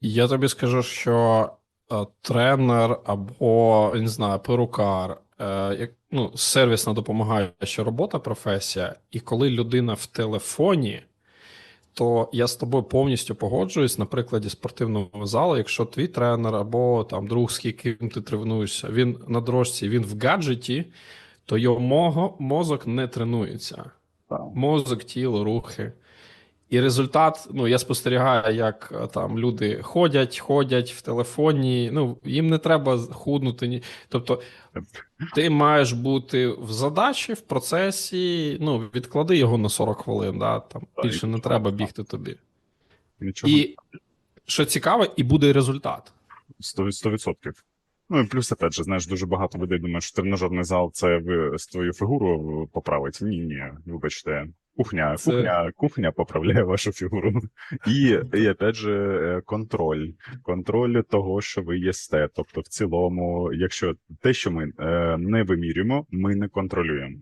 Я тобі скажу, що е, тренер або не знаю, перукар, е, як ну, сервісна допомагаюча робота, професія, і коли людина в телефоні, то я з тобою повністю погоджуюсь на прикладі спортивного залу. Якщо твій тренер або там друг, з яким ти тренуєшся, він на дорожці, він в гаджеті, то його мозок не тренується. Мозок, тіло, рухи. І результат, ну я спостерігаю, як е, там люди ходять, ходять в телефоні. Ну їм не треба худнути. Ні. Тобто, ти маєш бути в задачі, в процесі. Ну, відклади його на 40 хвилин. Да, там більше не треба бігти тобі. Нічого І що цікаво, і буде результат. 100%. 100%. Ну і плюс, опять же, знаєш, дуже багато людей думають, що тренажерний зал це ви твою фігуру поправить. Ні, ні, вибачте. Кухня, Це- кухня, кухня поправляє вашу фігуру. І, і опять же, е, контроль. Контроль того, що ви їсте. Тобто, в цілому, якщо те, що ми е, не вимірюємо, ми не контролюємо.